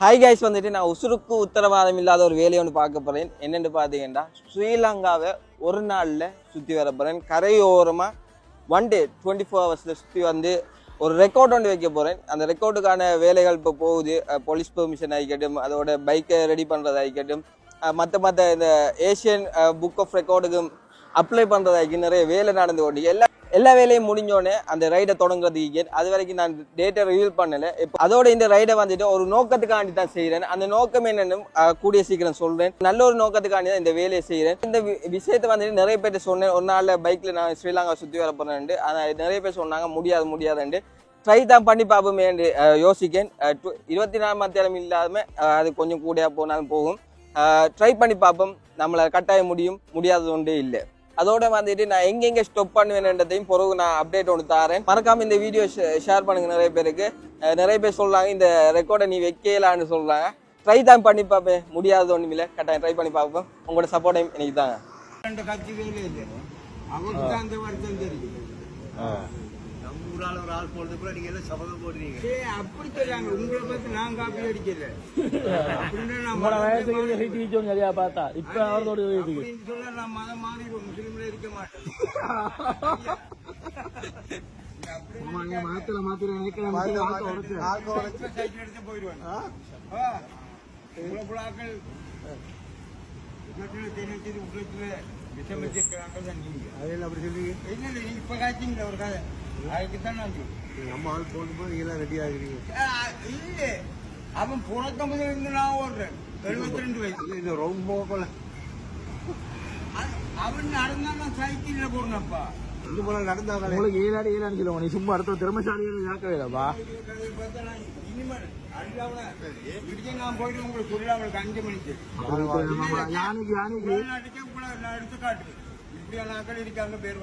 Hi guys வந்துட்டு நான் உசுருக்கு உத்தரவாதம் இல்லாத ஒரு வேலையை ஒன்று பார்க்க போகிறேன் என்னென்னு பார்த்தீங்கன்னா ஸ்ரீலங்காவை ஒரு நாளில் சுற்றி வர போகிறேன் கரையோரமாக ஒன் டே டுவெண்ட்டி ஃபோர் ஹவர்ஸில் சுற்றி வந்து ஒரு ரெக்கார்ட் ஒன்று வைக்க போகிறேன் அந்த ரெக்கார்டுக்கான வேலைகள் இப்போ போகுது. போலீஸ் பெர்மிஷன் ஆகிக்கட்டும் அதோட பைக்கை ரெடி பண்ணுறது மற்ற மற்ற இந்த ஏஷியன் புக் ஆஃப் ரெக்கார்டுக்கும் அப்ளை பண்ணுறதாகி நிறைய வேலை நடந்து கொண்டு எல்லா எல்லா வேலையும் முடிஞ்சோடனே அந்த ரைடை தொடங்குறதுக்கு அது வரைக்கும் நான் டேட்டை ரிவீல் பண்ணலை. இப்போ அதோட இந்த ரைடை வந்துட்டு ஒரு நோக்கத்துக்காண்டி தான் செய்கிறேன் அந்த நோக்கம் என்னென்னு கூடிய சீக்கிரம் சொல்கிறேன் நல்ல ஒரு நோக்கத்துக்காண்டி தான் இந்த வேலையை செய்கிறேன் இந்த விஷயத்தை வந்துட்டு நிறைய பேர் சொன்னேன். ஒரு நாளில் பைக்கில் நான் ஸ்ரீலங்கா சுற்றி வர போகிறேன்ட்டு ஆனால் நிறைய பேர் சொன்னாங்க முடியாது முடியாதுன்ட்டு. ட்ரை தான் பண்ணி பார்ப்போமே என்று யோசிக்கேன். டு- இருபத்தி நாலு மணி நேரம் இல்லாமல் அது கொஞ்சம் கூடையாக போனாலும் போகும். ட்ரை பண்ணி பார்ப்போம். நம்மளை கட்டாயம் முடியும். முடியாதது ஒன்றே இல்லை. அதோட வந்துட்டு நான் எங்கெங்க ஸ்டாப் பண்ணுவேன்றதையும் பிறகு நான் அப்டேட் ஒன்று தரேன். மறக்காம இந்த வீடியோ ஷேர் பண்ணுங்க நிறைய பேருக்கு. நிறைய பேர் சொல்றாங்க இந்த ரெக்கார்டை நீ வைக்கலான்னு சொல்றாங்க. ட்ரை தான் பண்ணி பார்ப்பேன். முடியாத ஒன்றும் இல்லை. கட்டாயம் ட்ரை பண்ணி பார்ப்போம். உங்களோட சப்போர்ட்டையும் எனக்கு தாங்க. ரெண்டு கட்சி வேலை தான் அந்த வருத்தம் தெரியும் நம்ம ஊரால ஒரு ஆள் போடுறது கூட நீங்க எல்லாம் சபதம் போடுறீங்க. சரி அப்படி சொல்லாங்க உங்களை பத்தி நான் காப்பி அடிக்கல. அப்படின்னு நான் உங்களோட வயசுக்கு ஹிட் ஹிட் சரியா பார்த்தா? இப்ப அவரோட சொன்னா நான் மதம் மாறி முஸ்லீம்ல இருக்க மாட்டேன். மாத்திர மாத்திர நினைக்கிறேன் போயிடுவாங்க புறாக்கள் உலகத்துல விஷம் வச்சிருக்கிறாங்க தான் நீங்க அதெல்லாம் அப்படி சொல்லி இல்ல இல்ல நீங்க இப்ப காய்ச்சிங்களா ஒரு கதை அதுக்கு தான் நான் சொல்றேன் நம்ம ஆள் போடும்போது நீங்க எல்லாம் ரெடி ஆகுறீங்க இல்ல. அவன் புறத்தொம்பதுல இருந்து நான் ஓடுறேன். எழுபத்தி ரெண்டு வயசு இது ரொம்ப அவன் நடந்தா நான் சைக்கிள்ல போறேன்ப்பா இது போல நடந்தாங்களே உங்களுக்கு ஏழாடி ஏழாடி சொல்லுவாங்க. நீ சும்மா அடுத்த திறமைசாலிகள் அஞ்சு மணிக்கு யானைக்கு யானைக்கு இருக்காங்க பேர்